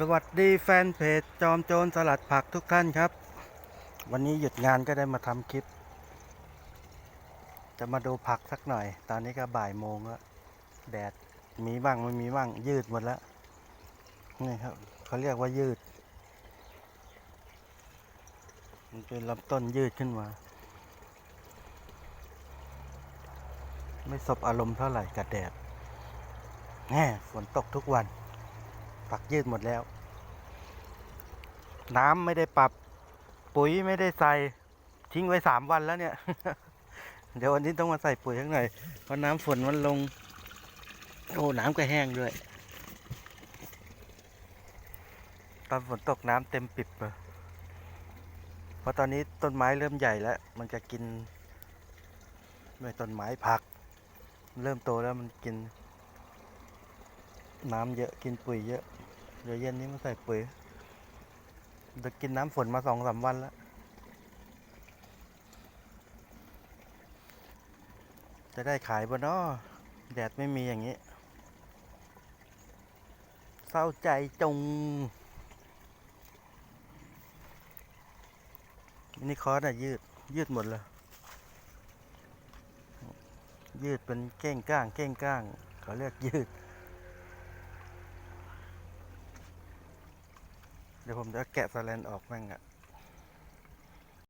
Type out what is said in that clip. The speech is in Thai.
สวัสดีแฟนเพจจอมโจรสลัดผักทุกท่านครับ วันนี้หยุดงานก็ได้มาทำคลิป จะมาดูผักสักหน่อย ตอนนี้ก็บ่ายโมงแล้วแดดมีบ้างไม่มีบ้างยืดหมดแล้วนี่ครับเขาเรียกว่ายืด มันเป็นลำต้นยืดขึ้นมา ไม่สบอารมณ์เท่าไหร่กับแดดแน่ฝนตกทุกวัน ผักยืดหมดแล้ว น้ำไม่ได้ปรับ ปุ๋ยไม่ได้ใส่ทิ้งไว้สามวันแล้วเนี่ย เดี๋ยววันนี้ต้องมาใส่ปุ๋ยข้างหน่อยเพราะน้ำฝนมันลง โอ้น้ำก็แห้งด้วย ตอนฝนตกน้ำเต็มปิบเลยเพราะตอนนี้ต้นไม้เริ่มใหญ่แล้ว มันจะกินด้วยต้นไม้ผัก เริ่มโตแล้วมันกิน น้ำเยอะกินปุ๋ยเยอะ เดี๋ยวเย็นนี้มาใส่ปุ๋ยเดี๋ยวกินน้ำฝนมาสองสามวันแล้ว จะได้ขายบ่นอแดดไม่มีอย่างนี้ เศร้าใจจง นี่คอร์สอะยืด ยืดหมดเลย ยืดเป็นเก้งก้าง เก้งก้าง เขาเรียกยืด เดี๋ยวผมจะแกะสแลนออกแม่งอะ